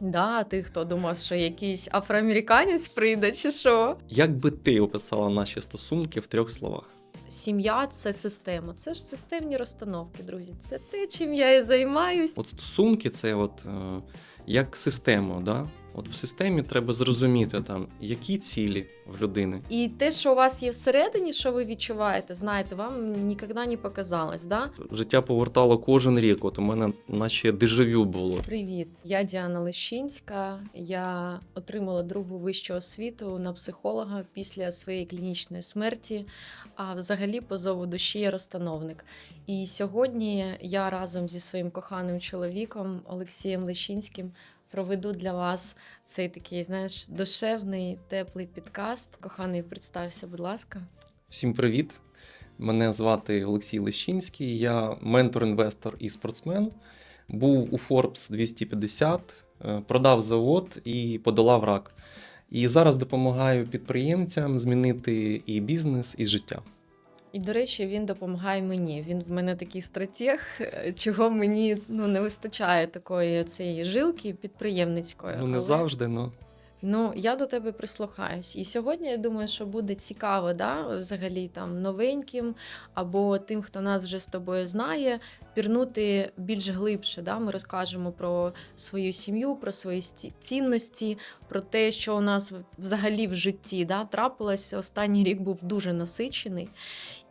Да, ти хто думав, що якийсь афроамериканець прийде, чи що? Як би ти описала наші стосунки в трьох словах? Сім'я це система. Це ж системні розстановки, друзі. Це те, чим я і займаюсь. От стосунки це от е, як система, да? От в системі треба зрозуміти там, які цілі в людини. І те, що у вас є всередині, що ви відчуваєте, знаєте, вам ніколи не показалось, да? Життя повертало кожен рік. От у мене наче дежавю було. Привіт, я Діана Лещинська. Я отримала другу вищу освіту на психолога після своєї клінічної смерті. А взагалі по зову душі я розстановник. І сьогодні я разом зі своїм коханим чоловіком Олексієм Лещинським проведу для вас цей такий, знаєш, душевний, теплий підкаст. Коханий, представся, будь ласка. Всім привіт! Мене звати Олексій Лещинський, я ментор-інвестор і спортсмен. Був у Forbes 250, е, продав завод і подолав рак. І зараз допомагаю підприємцям змінити і бізнес, і життя. І, до речі, він допомагає мені. Він в мене такий стратег, е, чого мені ну, не вистачає такої цієї жилки підприємницької. Ну, не Але, завжди, але Ну, я до тебе прислухаюсь. І сьогодні я думаю, що буде цікаво, да, взагалі там новеньким або тим, хто нас вже з тобою знає, пірнути більш глибше. Да? Ми розкажемо про свою сім'ю, про свої цінності, про те, що у нас взагалі в житті да, трапилось. Останній рік був дуже насичений.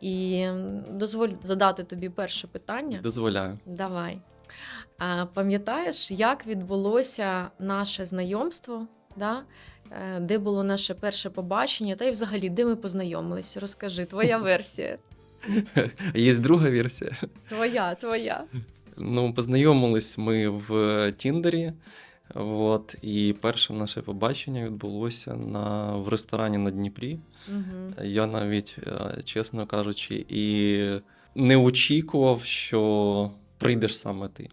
І дозволь задати тобі перше питання. дозволяю. Давай. Пам'ятаєш, як відбулося наше знайомство? Да? Е, Де було наше перше побачення, та й взагалі, де ми познайомились? Розкажи, твоя версія. Є друга версія. Твоя, твоя. Ну, познайомились ми в Тіндері. От, і перше наше побачення відбулося на, в ресторані на Дніпрі. Угу. Я навіть, е, чесно кажучи, і не очікував, що прийдеш саме ти.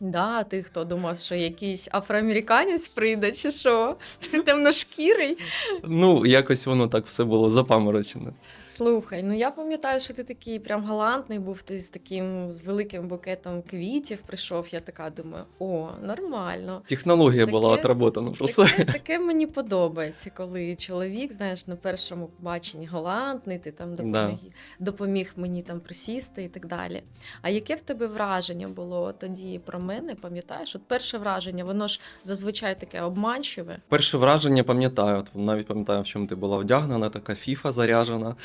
Да, ти хто думав, що якийсь афроамериканець прийде, чи що? Темношкірий? Ну, якось воно так все було запаморочене. Слухай, ну я пам'ятаю, що ти такий прям галантний був, ти з таким з великим букетом квітів прийшов. Я така думаю, о, нормально. Технологія Таке- була отработана просто. Таке, таке мені подобається, коли чоловік, знаєш, на першому побаченні галантний, ти там допоміг, допоміг мені там присісти і так далі. А яке в тебе враження було тоді про мене? Пам'ятаєш? От перше враження, воно ж зазвичай таке обманчиве. Перше враження пам'ятаю, от навіть пам'ятаю, в чому ти була вдягнена, така фіфа заряжена.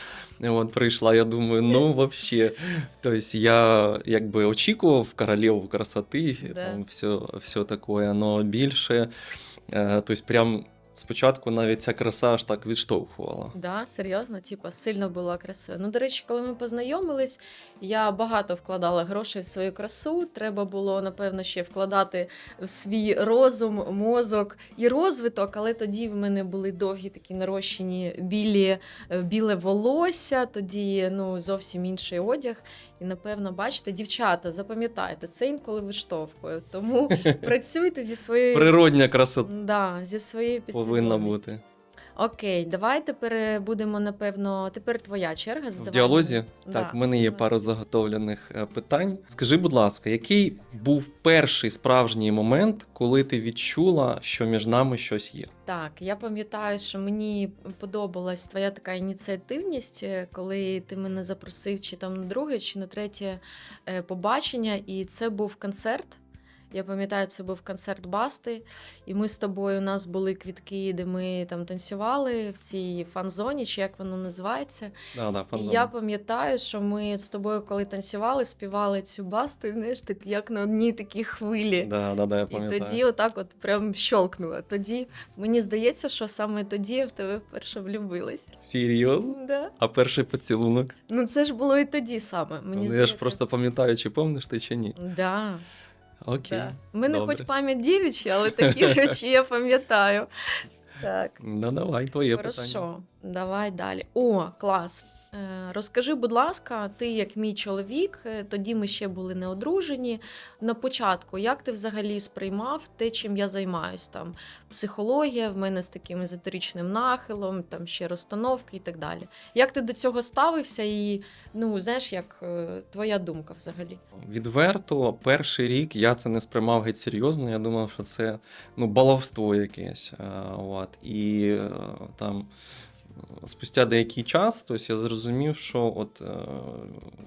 От прийшла, я думаю, ну вообще. Тобто я якби очікував королеву красоти, Да. там все, все таке, але більше. е, Тобто, прям спочатку навіть ця краса аж так відштовхувала. Да, серйозно, типа сильно було красиво. Ну, до речі, коли ми познайомились, я багато вкладала грошей в свою красу. Треба було, напевно, ще вкладати в свій розум, мозок і розвиток. Але тоді в мене були довгі такі нарощені білі, е, біле волосся, тоді ну, зовсім інший одяг. І напевно, бачите, дівчата, запам'ятайте, це інколи виштовхує. Тому працюйте зі своєю Природня красота. да, зі своєю повинна бути. Окей, давай тепер будемо, напевно, тепер твоя черга В задавати. діалозі? Да, Так, в мене є пара заготовлених е, питань. Скажи, будь ласка, який був перший справжній момент, коли ти відчула, що між нами щось є? Так, я пам'ятаю, що мені подобалась твоя така ініціативність, е, коли ти мене запросив чи там на друге, чи на третє е, побачення, і це був концерт. Я пам'ятаю, це був концерт Басти, і ми з тобою у нас були квітки, де ми там танцювали в цій фан-зоні, чи як воно називається. Да, да, І фан-зона. я пам'ятаю, що ми з тобою, коли танцювали, співали цю басту, і, знаєш, так як на одній такій хвилі. Да, да, да, я І пам'ятаю. тоді отак от прям щолкнула. Тоді мені здається, що саме тоді я в тебе вперше влюбилась. Серйозно? Да. А перший поцілунок? Ну це ж було і тоді саме. Мені Ну, я здається. ж просто пам'ятаю, чи помниш ти чи ні. Да, Окей. да. У мене добре. хоч пам'ять дівчі, але такі речі я пам'ятаю. Так. Ну давай, твоє питання. Хорошо, давай далі. О, клас. Е, Розкажи, будь ласка, ти як мій чоловік, е, тоді ми ще були не одружені. На початку, як ти взагалі сприймав те, чим я займаюсь? Там психологія, в мене з таким езотеричним нахилом, там ще розстановки і так далі. Як ти до цього ставився? І ну знаєш, як е, твоя думка взагалі? Відверто, перший рік я це не сприймав геть серйозно. Я думав, що це ну, баловство якесь. От. І там спустя деякий час, тобто я зрозумів, що от, е,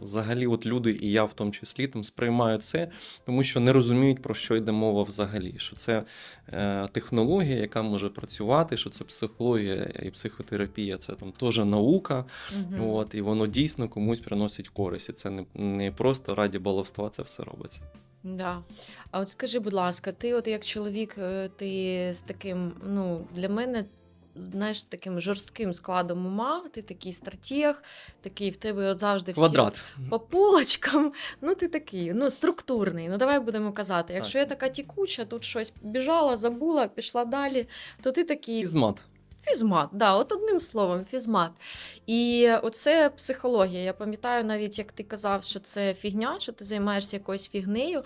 взагалі от люди, і я в тому числі, там сприймають це, тому що не розуміють, про що йде мова взагалі. Що це е, технологія, яка може працювати, що це психологія і психотерапія, це там теж наука. Мгм. От, і воно дійсно комусь приносить користь. І це не, не просто раді баловства, це все робиться. Да. А от скажи, будь ласка, ти, от як чоловік, е, ти з таким, ну, для мене, знаєш, таким жорстким складом ума, ти такий стратег, такий в тебе от завжди всі Квадрат. по полочкам. Ну, ти такий, ну, структурний. Ну, давай будемо казати. Якщо Так. я така тікуча, тут щось біжала, забула, пішла далі, то ти такий Фізмат. Фізмат, да, от одним словом, фізмат. І оце психологія. Я пам'ятаю навіть, як ти казав, що це фігня, що ти займаєшся якоюсь фігнею,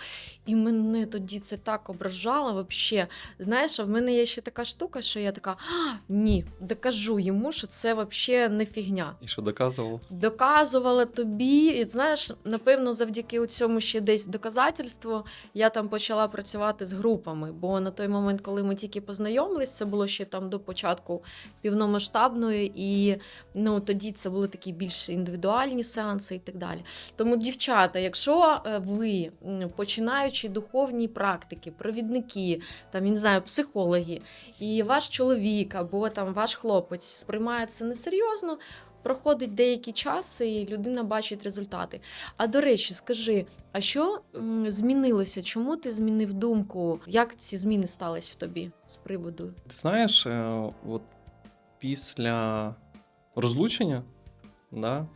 і мене тоді це так ображало вообще. Знаєш, а в мене є ще така штука, що я така: «А, ні, докажу йому, що це вообще не фігня. І що доказував? Доказувала тобі, і знаєш, напевно, завдяки цьому ще десь доказательству я там почала працювати з групами. Бо на той момент, коли ми тільки познайомились, це було ще там до початку півномасштабної, і ну тоді це були такі більш індивідуальні сеанси і так далі. Тому, дівчата, якщо е, ви починаючи духовні практики, провідники, там я знаю, психологи, і ваш чоловік або там ваш хлопець сприймає це несерйозно. Проходить деякий час, і людина бачить результати. А до речі, скажи, а що змінилося? Чому ти змінив думку? Як ці зміни стались в тобі з приводу? Ти знаєш, е, от після розлучення, да,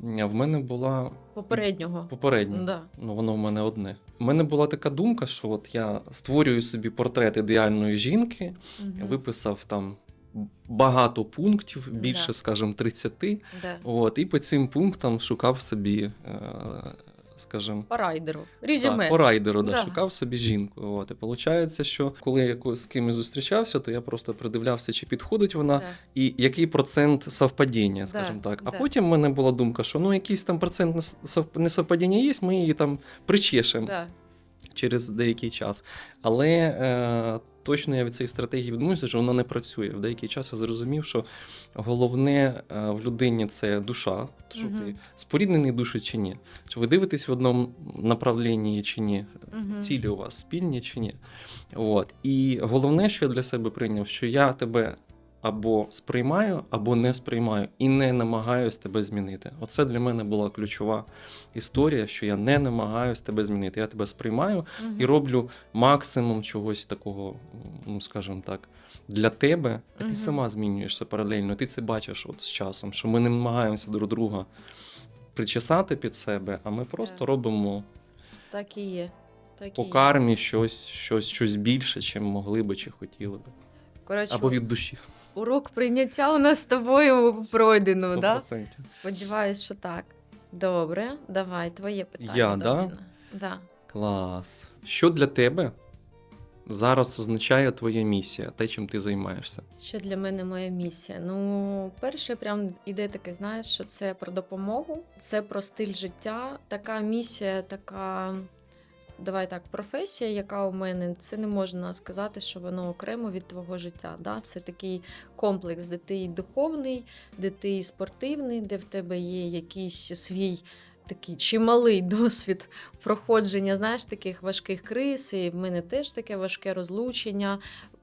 в мене була Попереднього? попередня. Да. Ну, воно в мене одне. У мене була така думка, що от я створюю собі портрет ідеальної жінки, Мгм. виписав там багато пунктів, більше, Да. скажімо, 30. Да. От, і по цим пунктам шукав собі, е, скажімо, По райдеру. Резюме. Так, по райдеру, да, Да. шукав собі жінку. От. І виходить, що коли я з кимось зустрічався, то я просто придивлявся, чи підходить вона, Да. і який процент совпадіння, скажімо так. А да. потім в мене була думка, що ну якийсь там процент нес- несовпадіння є, ми її там причешемо Да. через деякий час. Але е, точно я від цієї стратегії відмовився, що вона не працює. В деякий час я зрозумів, що головне е, в людині це душа, що ти споріднений душі чи ні. Чи ви дивитесь в одному направлінні чи ні? Цілі у вас спільні чи ні. От. І головне, що я для себе прийняв, що я тебе або сприймаю, або не сприймаю, і не намагаюсь тебе змінити. Оце для мене була ключова історія, що я не намагаюсь тебе змінити. Я тебе сприймаю і роблю максимум чогось такого, ну скажімо так, для тебе, а ти сама змінюєшся паралельно. Ти це бачиш от з часом, що ми не намагаємося друг друга причесати під себе, а ми просто Так. робимо Так і є. Так і по є. кармі щось, щось, щось більше, чим могли би чи хотіли би. Коротше, Або від душі. Урок прийняття у нас з тобою пройдено, 100%. Сподіваюсь, що так. Добре, давай, твоє питання. Я, до да? мене. Да. Клас. Що для тебе зараз означає твоя місія, те, чим ти займаєшся? Що для мене моя місія? Ну, перше, прям іде таке, знаєш, що це про допомогу, це про стиль життя. Така місія, така. Давай так, професія, яка у мене, це не можна сказати, що воно окремо від твого життя. Да? Це такий комплекс, де ти духовний, де ти спортивний, де в тебе є якийсь свій такий чималий досвід проходження, знаєш, таких важких криз. І в мене теж таке важке розлучення.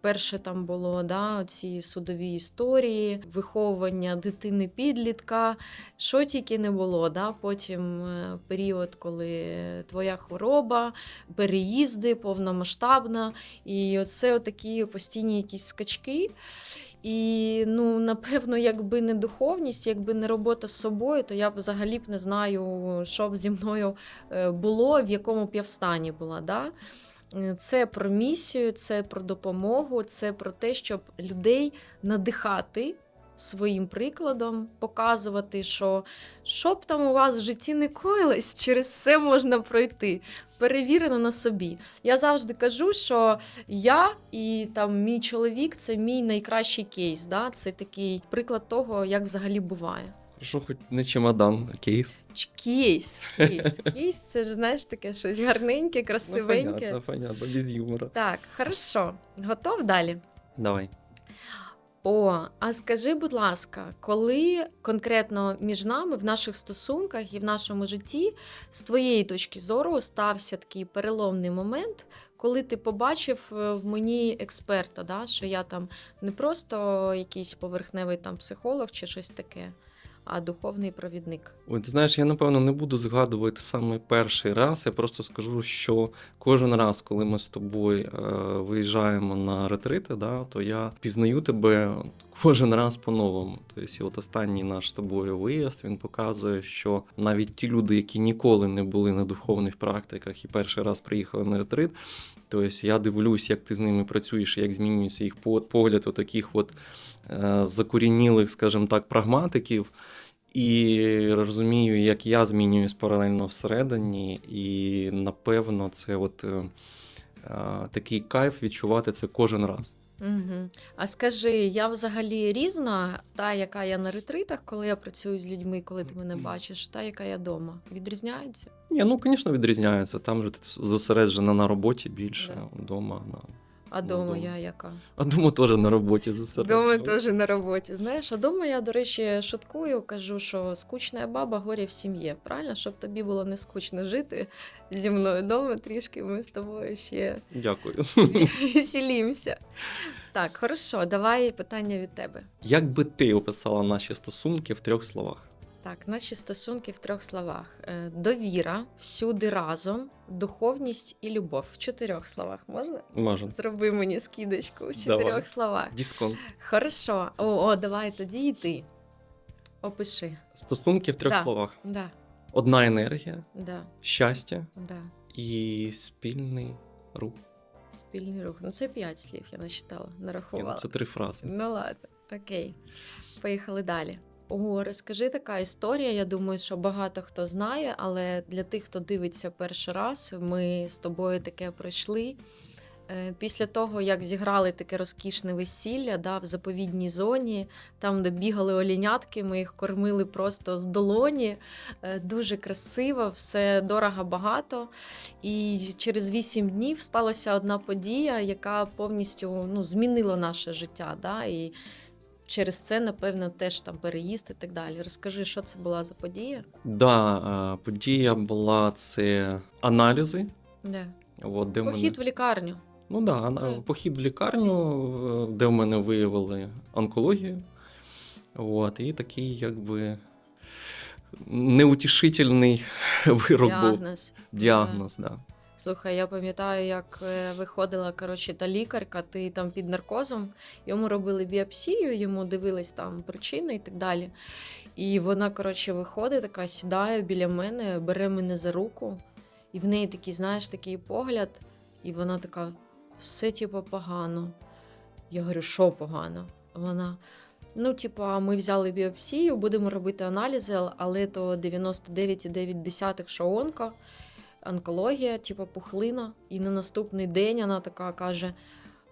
Перше там було да, ці судові історії, виховування дитини підлітка, що тільки не було. Да? Потім е, період, коли твоя хвороба, переїзди, повномасштабна. І оце такі постійні якісь скачки. І ну, напевно, якби не духовність, якби не робота з собою, то я б взагалі б не знаю, що б зі мною е, було, в якому б я в стані була. Да? Е, Це про місію, це про допомогу, це про те, щоб людей надихати своїм прикладом, показувати, що що б там у вас в житті не коїлось, через все можна пройти. Перевірено на собі. Я завжди кажу, що я і там мій чоловік це мій найкращий кейс. Да? Це такий приклад того, як взагалі буває. Що хоч не чемодан, а кейс. Ч- Кейс, кейс. Кейс це ж знаєш таке щось гарненьке, Ну, красивеньке. понятно, понятно, без юмора. Так, хорошо. Готов далі? Давай. О, а скажи, будь ласка, коли конкретно між нами в наших стосунках і в нашому житті, з твоєї точки зору, стався такий переломний момент, коли ти побачив е, в мені експерта, да, що я там не просто якийсь поверхневий там психолог чи щось таке, а духовний провідник. Ой, ти знаєш, я напевно не буду згадувати саме перший раз. Я просто скажу, що кожен раз, коли ми з тобою е, виїжджаємо на ретрити, да, то я пізнаю тебе кожен раз по-новому. Тобто, от останній наш з тобою виїзд він показує, що навіть ті люди, які ніколи не були на духовних практиках і перший раз приїхали на ретрит. Тобто я дивлюсь, як ти з ними працюєш, як змінюється їх по- погляд у таких от е, закорінілих, скажімо так, прагматиків. І розумію, як я змінююсь паралельно всередині, і напевно, це от е, е, такий кайф відчувати це кожен раз. Угу. А скажи, я взагалі різна, та, яка я на ретритах, коли я працюю з людьми, коли ти мене бачиш, та, яка я вдома. Відрізняється? Ні, ну звісно, відрізняється. Там же ти зосереджена на роботі більше, вдома. На... А Ну, дома дома. я яка? А дома теж на роботі зосереджена. Дома теж на роботі. Знаєш, а дома я, до речі, шуткую, кажу, що скучна баба горі в сім'ї. Правильно, щоб тобі було не скучно жити зі мною вдома трішки. Ми з тобою ще Дякую. веселімося. Так, хорошо, давай питання від тебе. Як би ти описала наші стосунки в трьох словах? Так, наші стосунки в трьох словах: Е, довіра, всюди разом, духовність і любов. В чотирьох словах можна? Можна. Зроби мені скидочку в чотирьох Давай. словах. Дисконт. Хорошо. О, о, давай тоді і ти. Опиши. Стосунки в трьох Да. словах: Да, одна енергія, да, щастя да. і спільний рух. Спільний рух. Ну, це п'ять слів, я насчитала, Ні, ну, нарахувала. Це три фрази. Ну ладно, окей. Поїхали далі. О, розкажи така історія. Я думаю, що багато хто знає, але для тих, хто дивиться перший раз, ми з тобою таке пройшли. Е, Після того, як зіграли таке розкішне весілля да, в заповідній зоні, там, де бігали олінятки, ми їх кормили просто з долоні. Е, Дуже красиво, все дорого багато. І через вісім днів сталася одна подія, яка повністю ну, змінила наше життя. Да? І через це, напевно, теж там переїзд і так далі. Розкажи, що це була за подія? Да, е, подія була це аналізи. Да. От, де Похід мене... в лікарню. Ну да, Так. похід в лікарню, де в мене виявили онкологію. От, і такий, якби. Неутішительний вирок був. Діагноз. Діагноз, да. Слухай, я пам'ятаю, як е, виходила коротше, та лікарка, ти там під наркозом, йому робили біопсію, йому дивились там причини і так далі. І вона, коротше, виходить, така сідає біля мене, бере мене за руку, і в неї такий, знаєш, такий погляд, і вона така: все, типу, погано. Я говорю, що погано? Вона. Ну, типа, ми взяли біопсію, будемо робити аналізи, але то 99,9 що онко онкологія, типу пухлина. І на наступний день вона така каже: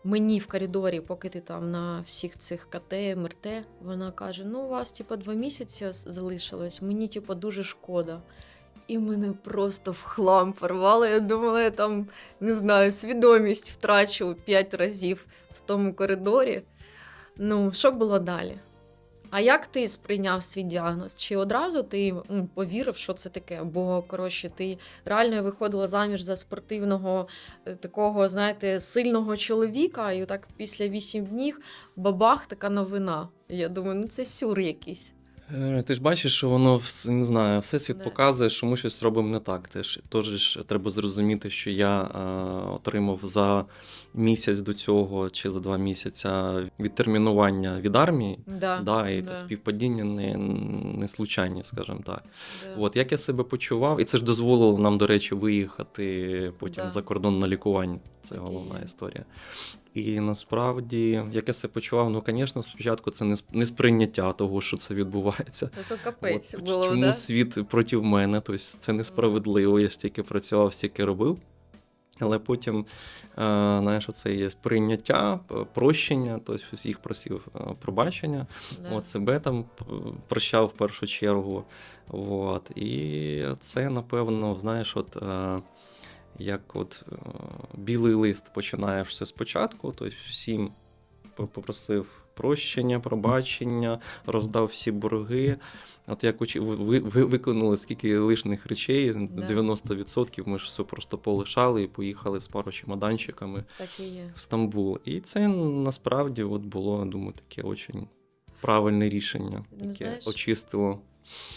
мені в коридорі, поки ти там на всіх цих КТ, МРТ, вона каже: Ну, у вас, типу, два місяці залишилось, мені, типу, дуже шкода. І мене просто в хлам порвало. Я думала, я там не знаю, свідомість втрачу п'ять разів в тому коридорі. Ну, що було далі? А як ти сприйняв свій діагноз? Чи одразу ти повірив, що це таке? Бо коротше, ти реально виходила заміж за спортивного е, такого, знаєте, сильного чоловіка, і так після вісім днів бабах така новина. Я думаю, ну це сюр якийсь. Е, Ти ж бачиш, що воно не знаю, всесвіт Да. показує, що ми щось робимо не так. Теж теж ж треба зрозуміти, що я е, отримав за місяць до цього чи за два місяця відтермінування від армії. Да, Да, і да, співпадіння не, не случайні, скажімо так. да. От як я себе почував, і це ж дозволило нам, до речі, виїхати потім Да. за кордон на лікування. Це головна історія. І насправді, як я себе почував, ну, звісно, спочатку це не, не сприйняття того, що це відбувається. Це то капець От, було, чому да? світ проти мене? Тобто це несправедливо. Я стільки працював, стільки робив. Але потім, е, знаєш, це є прийняття, прощення, тобто всіх просив е, пробачення. Да. От себе там прощав в першу чергу. От. І це, напевно, знаєш, от. Як от е, білий лист починаєш все спочатку, тобто всім попросив прощення, пробачення, роздав всі борги. От як учи, ви, ви виконали скільки лишних речей, Да. 90% ми ж все просто полишали і поїхали з пару чемоданчиками в Стамбул. І це насправді от було, думаю, таке очень правильне рішення, Ну, яке знаєш, очистило.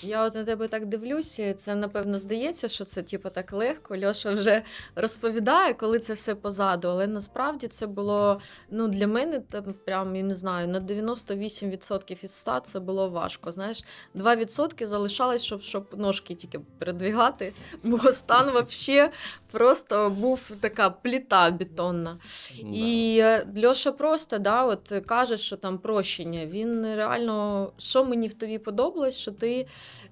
Я от на тебе так дивлюся, і це напевно здається, що це типу так легко. Льоша вже розповідає, коли це все позаду. Але насправді це було ну для мене там прям я не знаю на 98% із 100 це було важко. Знаєш, 2% залишалось, щоб, щоб ножки тільки передвігати, бо стан вообще просто був така пліта бетонна. Да. І е, Льоша просто да, от каже, що там прощення. Він реально, що мені в тобі подобалось, що ти,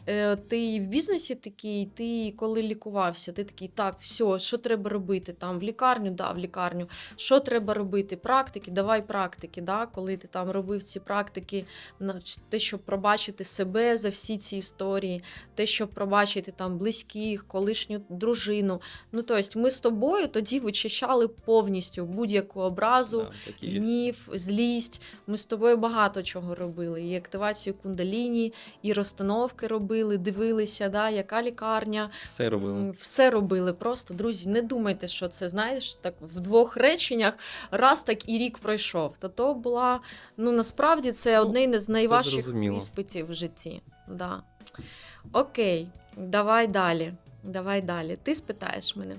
е, ти в бізнесі такий, ти коли лікувався, ти такий, так, все, що треба робити? Там в лікарню, да, в лікарню. Що треба робити? Практики, давай практики. Да? Коли ти там робив ці практики, те, щоб пробачити себе за всі ці історії, те, щоб пробачити там близьких, колишню дружину. Ну, тобто, ми з тобою тоді вичищали повністю будь-яку образу, Да, гнів, злість. Ми з тобою багато чого робили. І активацію кундаліні, і розстановки робили, дивилися, да, яка лікарня. Все робили. Все робили просто. Друзі, не думайте, що це знаєш так в двох реченнях раз так і рік пройшов. Та то була ну насправді це Ну, одне з найважчих іспитів в житті. Да. Окей, давай далі. Давай далі. Ти спитаєш мене.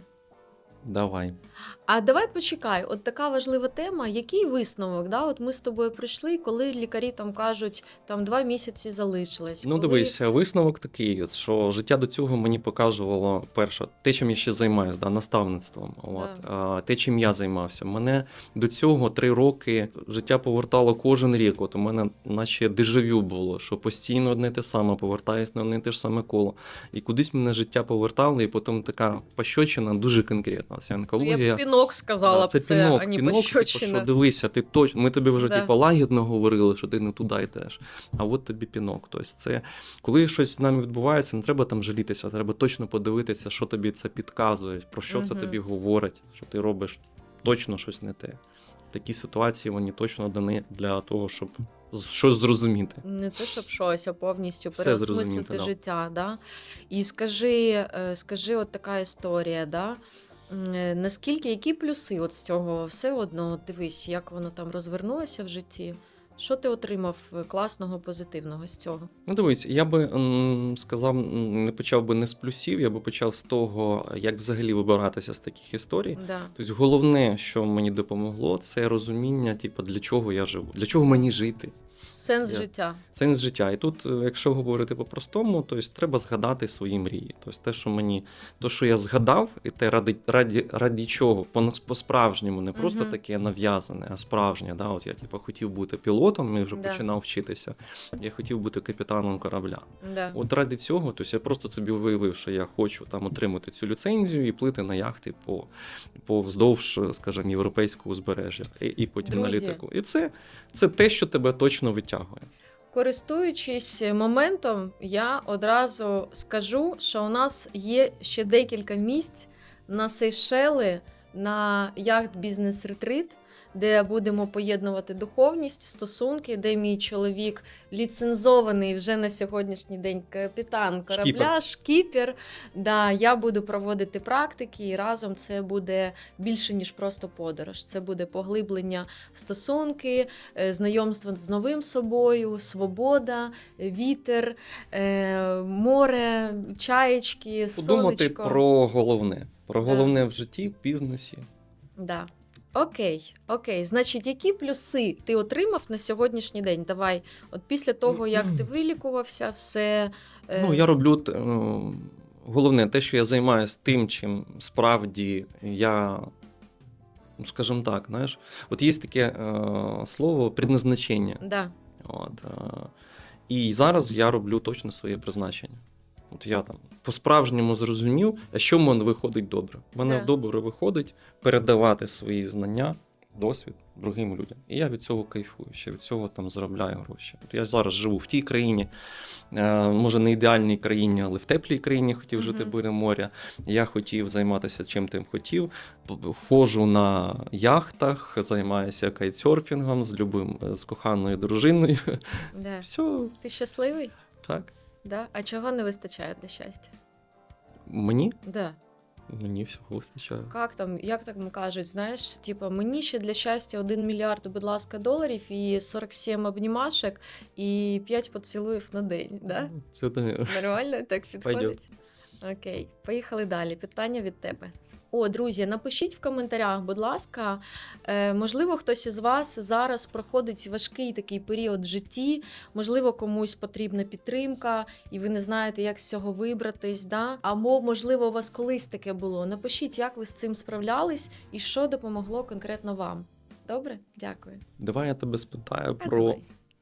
Давай. А давай почекай, от така важлива тема. Який висновок? Да? От ми з тобою прийшли, коли лікарі там кажуть, там два місяці залишилось. Ну, коли... дивися, висновок такий, що життя до цього мені показувало перше, те, чим я ще займаюся, да, наставництвом. От, а, те, чим я займався. Мене до цього три роки життя повертало кожен рік. От у мене наче дежавю було, що постійно одне те саме, повертаюсь на одне те ж саме коло. І кудись мене життя повертало, і потім така пощочина дуже конкретна. Вся Ну, онкологія. б пінок сказала Да, б це це, пінок, а не пінок, типу, що дивися, ти точ... ми тобі вже Да. типу, лагідно говорили, що ти не туди йдеш, а от тобі пінок. Тобто це коли щось з нами відбувається, не треба там жалітися, треба точно подивитися, що тобі це підказує, про що це тобі говорить, що ти робиш точно щось не те. Такі ситуації вони точно дані для того, щоб щось зрозуміти. Не те, щоб щось, а повністю Все переосмислити да. життя. Да? І скажи, е, скажи, от така історія, да? Е, наскільки які плюси от з цього все одно, дивись, як воно там розвернулося в житті? Що ти отримав е, класного, позитивного з цього? Ну, дивись, я би м, сказав, не почав би не з плюсів, я би почав з того, як взагалі вибиратися з таких історій. Да. Тобто, головне, що мені допомогло, це розуміння, типу, для чого я живу, для чого мені жити. Сенс Я- життя. Сенс життя. І тут, е, якщо говорити по-простому, то есть, треба згадати свої мрії. Тобто те, що мені, то, що я згадав, і те ради, раді, раді чого, по- по-справжньому, не просто Мгм. таке нав'язане, а справжнє. Да? От я типу, хотів бути пілотом, і вже Да. починав вчитися. Я хотів бути капітаном корабля. Да. От ради цього, тобто я просто собі виявив, що я хочу там отримати цю ліцензію і плити на яхти по, по вздовж, скажімо, європейського узбережжя, і, і потім на Друзі. літаку. І це, це те, що тебе точно витягує. Користуючись моментом, я одразу скажу, що у нас є ще декілька місць на Сейшели на яхт бізнес ретрит, де будемо поєднувати духовність, стосунки, де мій чоловік ліцензований вже на сьогоднішній день капітан корабля, шкіпер. Да, я буду проводити практики, і разом це буде більше ніж просто подорож. Це буде поглиблення стосунки, е, знайомство з новим собою, свобода, вітер, е, море, чаєчки, Подумати сонечко. про головне. Про Да. головне в житті, в бізнесі. Да. Окей, окей. Значить, які плюси ти отримав на сьогоднішній день? Давай, от після того, як ти вилікувався, все. е, Ну, я роблю ну, головне, те, що я займаюся тим, чим справді я ну скажімо так, знаєш, от є таке е, слово предназначення. Да. От, е, і зараз я роблю точно своє призначення. От я там по-справжньому зрозумів, а що в мене виходить добре. В мене Да. добре виходить передавати свої знання, досвід другим людям. І я від цього кайфую, ще від цього там заробляю гроші. От я зараз живу в тій країні, е, може не ідеальній країні, але в теплій країні хотів жити Мгм. біля моря. Я хотів займатися чим тим хотів. Ходжу на яхтах, займаюся кайтсерфінгом з любим з коханою дружиною. Да. Все Ти щасливий? так. Да? А чого не вистачає для щастя? Мені Да. мені всього вистачає. Як там, як там кажуть, знаєш, типа мені ще для щастя 1 мільярд, будь ласка, доларів і 47 обнімашек і 5 поцілуїв на день. Да? Це не Нормально так підходить? Пойдет. Окей, поїхали далі. Питання від тебе. О, друзі, напишіть в коментарях, будь ласка. Е, можливо, хтось із вас зараз проходить важкий такий період в житті. Можливо, комусь потрібна підтримка, і ви не знаєте, як з цього вибратись. Да? Або, можливо, у вас колись таке було. Напишіть, як ви з цим справлялись і що допомогло конкретно вам. Добре? Дякую. давай я тебе спитаю А, про давай.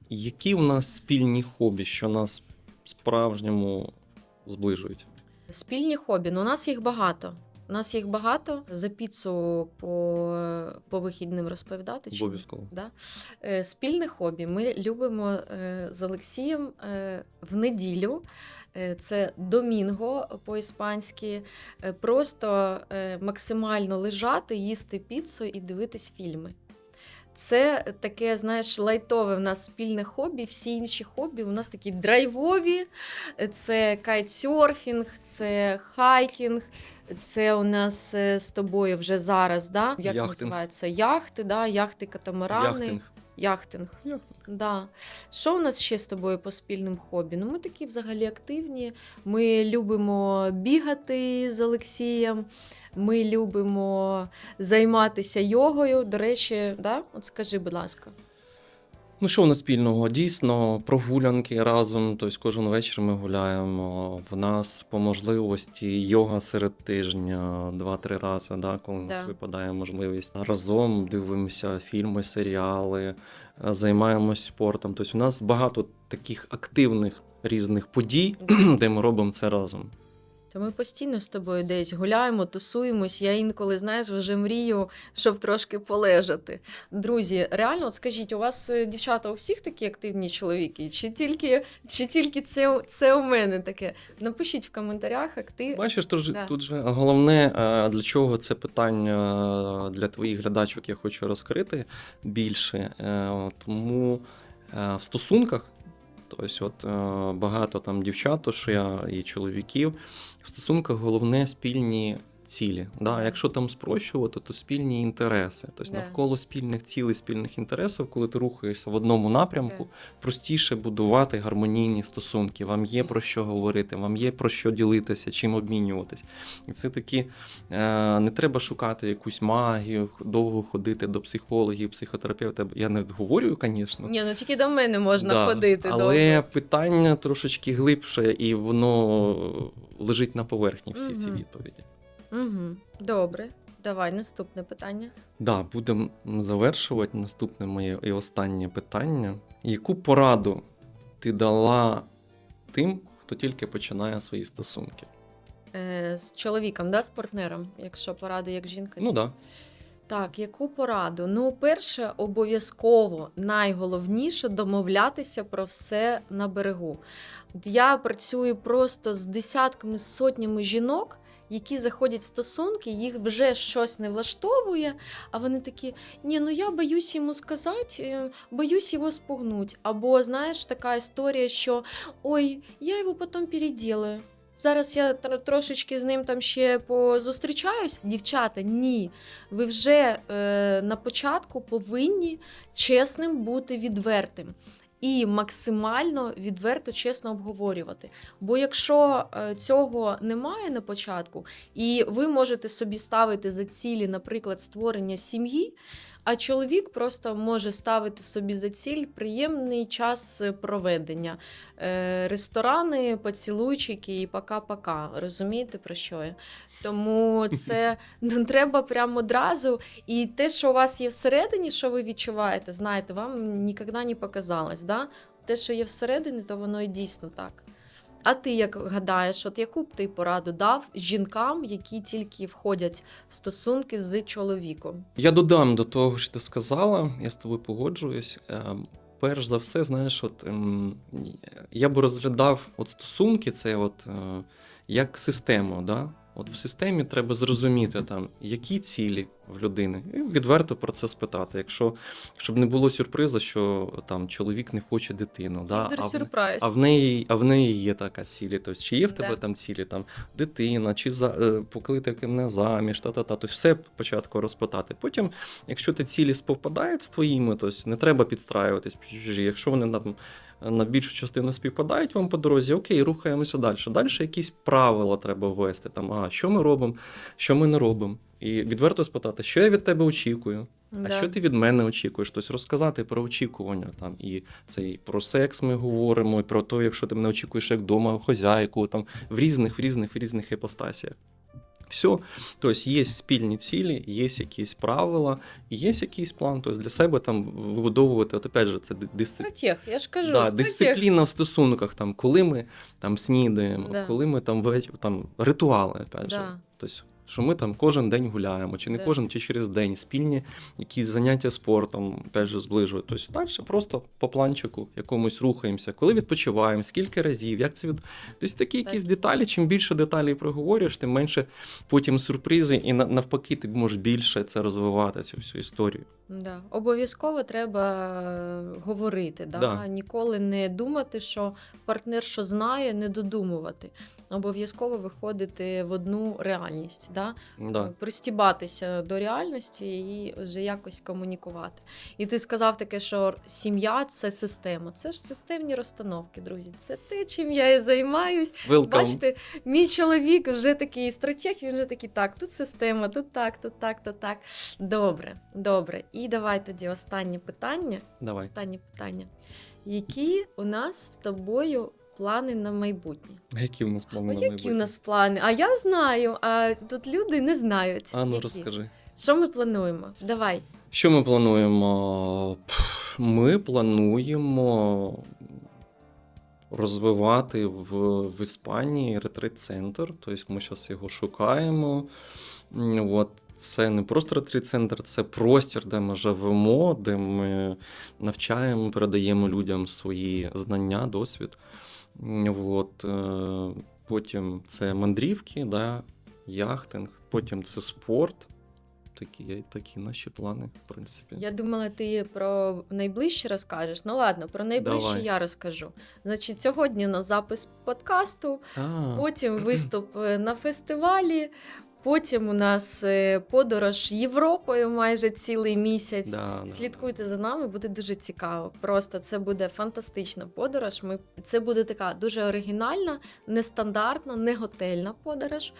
які в нас спільні хобі, що нас справжньому зближують. Спільні хобі. Ну, у нас їх багато. У нас їх багато. За піцу по, по вихідним розповідати. чи? Обов'язково. Да? Е, Спільне хобі. Ми любимо е, з Олексієм е, в неділю. е, Це домінго по-іспанськи. е, Просто е, максимально лежати, їсти піцу і дивитись фільми. Це таке, знаєш, лайтове в нас спільне хобі. Всі інші хобі у нас такі драйвові. Це кайтсерфінг, це хайкінг, це у нас е, з тобою вже зараз, да? як Яхтинг. називається? Яхти, да? яхти, катамарани. Яхтинг. Яхтинг. Яхтинг. Да. Що у нас ще з тобою по спільним хобі? Ну, ми такі взагалі активні. Ми любимо бігати з Олексієм. Ми любимо займатися йогою. До речі, да? От скажи, будь ласка. Ну, що в нас спільного? Дійсно, прогулянки разом. Тобто кожен вечір ми гуляємо. В нас по можливості йога серед тижня два-три рази, да, коли у нас випадає можливість. Разом дивимося фільми, серіали, е, займаємось спортом. Тобто, у нас багато таких активних різних подій, де ми робимо це разом. Та ми постійно з тобою десь гуляємо, тусуємось. Я інколи, знаєш, вже мрію, щоб трошки полежати. Друзі, реально, от скажіть, у вас е, дівчата у всіх такі активні чоловіки? Чи тільки, чи тільки це, це у мене таке? Напишіть в коментарях, актив. Бачиш, тут, Да. тут же головне, е, для чого це питання для твоїх глядачок я хочу розкрити більше. Е, Тому е, в стосунках, тобто от, е, багато там дівчат, що я і чоловіків, в стосунках головне спільні цілі. Да? Якщо там спрощувати, то спільні інтереси. Тобто навколо спільних цілей, спільних інтересів, коли ти рухаєшся в одному напрямку, простіше будувати гармонійні стосунки. Вам є про що говорити, вам є про що ділитися, чим обмінюватись. І це такі е, не треба шукати якусь магію, довго ходити до психологів, психотерапевта. Я не говорю, звісно. Ні, ну тільки до мене можна Да, ходити. Але довго. питання трошечки глибше, і воно лежить на поверхні всі ці відповіді. Угу. Добре. Давай, наступне питання. Да, будемо завершувати. Наступне моє і останнє питання. Яку пораду ти дала тим, хто тільки починає свої стосунки? Е, з чоловіком, да, з партнером, якщо пораду як жінка. Ну так. Да. Так, яку пораду? Ну, перше, обов'язково найголовніше домовлятися про все на берегу. Я працюю просто з десятками, з сотнями жінок, які заходять в стосунки, їх вже щось не влаштовує, а вони такі: ні, ну я боюсь йому сказати, е, боюсь його спугнуть. Або знаєш, така історія, що ой, я його потім переділаю. Зараз я трошечки з ним там ще позустрічаюсь. Дівчата, ні. Ви вже е, на початку повинні чесним бути відвертим. І максимально відверто чесно обговорювати. Бо якщо е, цього немає на початку, і ви можете собі ставити за цілі, наприклад, створення сім'ї, А чоловік просто може ставити собі за ціль приємний час проведення. Е, ресторани, поцілуйчики і пока-пока. Розумієте про що я? Тому це ну, треба прямо одразу. І те, що у вас є всередині, що ви відчуваєте, знаєте, вам ніколи не показалось. Да? Те, що є всередині, то воно і дійсно так. А ти як гадаєш, от яку б ти пораду дав жінкам, які тільки входять в стосунки з чоловіком? Я додам до того, що ти сказала, я з тобою погоджуюсь. Е, Перш за все, знаєш, от ем, я би розглядав от стосунки, це от е, як систему. Да? От в системі треба зрозуміти, там, які цілі в людини, і відверто про це спитати. Якщо щоб не було сюрпризу, що там чоловік не хоче дитину, да? А, в, а в неї, а в неї є така цілі. Тобто, чи є в тебе Да. там цілі, там дитина, чи за е, поклити мене заміж, та та та. Тобто все спочатку розпитати. Потім, якщо ті цілі співпадають з твоїми, то не треба підстраюватись. Якщо вони на, на більшу частину співпадають вам по дорозі, окей, рухаємося далі. Далі якісь правила треба ввести. Там, ага, що ми робимо, що ми не робимо. І відверто спитати, що я від тебе очікую, а Да. що ти від мене очікуєш? Тобто розказати про очікування там і це і про секс ми говоримо, і про те, якщо ти мене очікуєш як дома, хозяйку, там в різних, в різних, в різних іпостасіях. Все, тобто є спільні цілі, є якісь правила, є якийсь план. Тобто для себе там вибудовувати, от опять же, це дисципліна. Стратег, я ж кажу, Да, дисципліна в стосунках, там, коли ми там снідаємо, Да. коли ми там веч... там ритуали, опять же. Да. Тобто, що ми там кожен день гуляємо, чи не так. кожен, чи через день, спільні якісь заняття спортом, теж зближують. Тобто далі просто по планчику якомусь рухаємося, коли відпочиваємо, скільки разів, як це від. Тобто такі Так. якісь деталі, чим більше деталей проговорюєш, тим менше потім сюрпризи, і навпаки, ти можеш більше це розвивати, цю всю історію. Да. Обов'язково треба е, говорити. Да? Да. Ніколи не думати, що партнер, що знає, не додумувати. Обов'язково виходити в одну реальність, да? Да. пристібатися до реальності і вже якось комунікувати. І ти сказав таке, що сім'я це система. Це ж системні розстановки, друзі. Це те, чим я і займаюсь. Welcome. Бачите, мій чоловік вже такий стратег, він вже такий, так, тут система, тут так, тут так, тут так. Добре, добре. І давай тоді останнє питання. Давай. Останнє питання. Які у нас з тобою плани на майбутнє? Які в нас плани А на які майбутнє? у нас плани? А я знаю, а тут люди не знають. А ну які. розкажи. Що ми плануємо? Давай. Що ми плануємо? Ми плануємо розвивати в, в Іспанії ретрит-центр. Тобто ми зараз його шукаємо. От. Це не просто ретрит-центр, це простір, де ми живемо, де ми навчаємо, передаємо людям свої знання, досвід. От. е, Потім це мандрівки, да, яхтинг, потім це спорт. Такі, такі наші плани, в принципі. Я думала, ти про найближче розкажеш. Ну ладно, про найближче Давай. я розкажу. Значить, сьогодні на запис подкасту, А, потім виступ е, на фестивалі. Потім у нас е, подорож Європою майже цілий місяць. да, да, Слідкуйте за нами, буде дуже цікаво. Просто це буде фантастична подорож. Ми це буде така дуже оригінальна, нестандартна, не готельна подорож.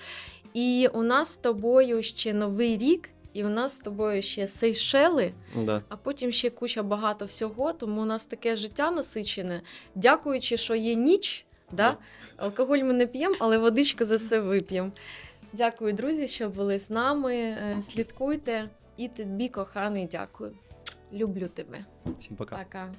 І у нас з тобою ще новий рік, і у нас з тобою ще Сейшели, Да. а потім ще куча багато всього. Тому у нас таке життя насичене. Дякуючи, що є ніч. Да? Алкоголь ми не п'ємо, але водичку за це вип'ємо. Дякую, друзі, що були з нами. Е, Слідкуйте. І тобі, коханий, дякую. Люблю тебе. Всім пока. Пока.